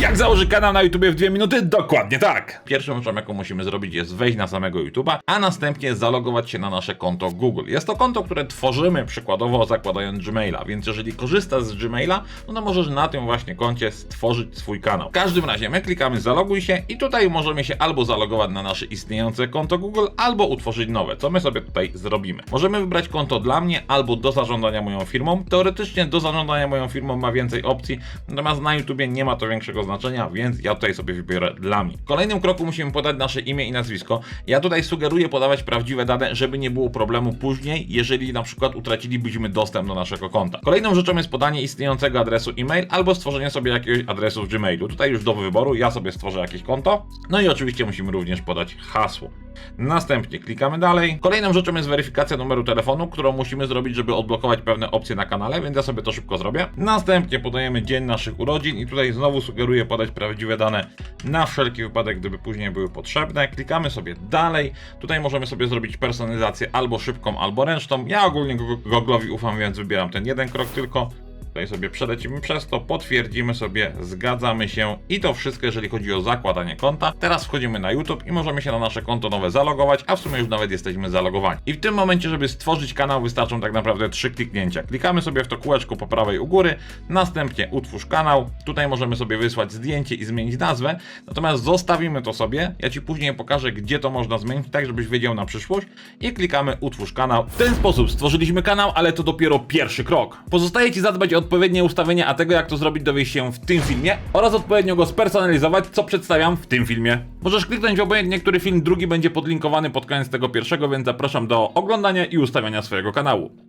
Jak założyć kanał na YouTube w dwie minuty? Dokładnie tak! Pierwszą rzeczą, jaką musimy zrobić, jest wejść na samego YouTube'a, a następnie zalogować się na nasze konto Google. Jest to konto, które tworzymy przykładowo zakładając Gmaila, więc jeżeli korzystasz z Gmaila, no to możesz na tym właśnie koncie stworzyć swój kanał. W każdym razie my klikamy zaloguj się i tutaj możemy się albo zalogować na nasze istniejące konto Google, albo utworzyć nowe, co my sobie tutaj zrobimy. Możemy wybrać konto dla mnie albo do zarządzania moją firmą. Teoretycznie do zarządzania moją firmą ma więcej opcji, natomiast na YouTubie nie ma to większego znaczenia, więc ja tutaj sobie wybiorę dla mnie. W kolejnym kroku musimy podać nasze imię i nazwisko. Ja tutaj sugeruję podawać prawdziwe dane, żeby nie było problemu później, jeżeli na przykład utracilibyśmy dostęp do naszego konta. Kolejną rzeczą jest podanie istniejącego adresu e-mail albo stworzenie sobie jakiegoś adresu w Gmailu. Tutaj już do wyboru, ja sobie stworzę jakieś konto. No i oczywiście musimy również podać hasło. Następnie klikamy dalej. Kolejną rzeczą jest weryfikacja numeru telefonu, którą musimy zrobić, żeby odblokować pewne opcje na kanale, więc ja sobie to szybko zrobię. Następnie podajemy dzień naszych urodzin i tutaj znowu sugeruję podać prawdziwe dane na wszelki wypadek, gdyby później były potrzebne. Klikamy sobie dalej. Tutaj możemy sobie zrobić personalizację albo szybką, albo ręczną. Ja ogólnie Google'owi ufam, więc wybieram ten jeden krok tylko. Tutaj sobie przelecimy przez to, potwierdzimy sobie, zgadzamy się i to wszystko, jeżeli chodzi o zakładanie konta. Teraz wchodzimy na YouTube i możemy się na nasze konto nowe zalogować, a w sumie już nawet jesteśmy zalogowani. I w tym momencie, żeby stworzyć kanał, wystarczą tak naprawdę trzy kliknięcia. Klikamy sobie w to kółeczko po prawej u góry, następnie utwórz kanał. Tutaj możemy sobie wysłać zdjęcie i zmienić nazwę, natomiast zostawimy to sobie. Ja Ci później pokażę, gdzie to można zmienić, tak żebyś wiedział na przyszłość. I klikamy utwórz kanał. W ten sposób stworzyliśmy kanał, ale to dopiero pierwszy krok. Pozostaje Ci zadbać o odpowiednie ustawienia, a tego jak to zrobić dowiesz się w tym filmie oraz odpowiednio go spersonalizować, co przedstawiam w tym filmie. Możesz kliknąć w obojętnie, który film drugi będzie podlinkowany pod koniec tego pierwszego, więc zapraszam do oglądania i ustawiania swojego kanału.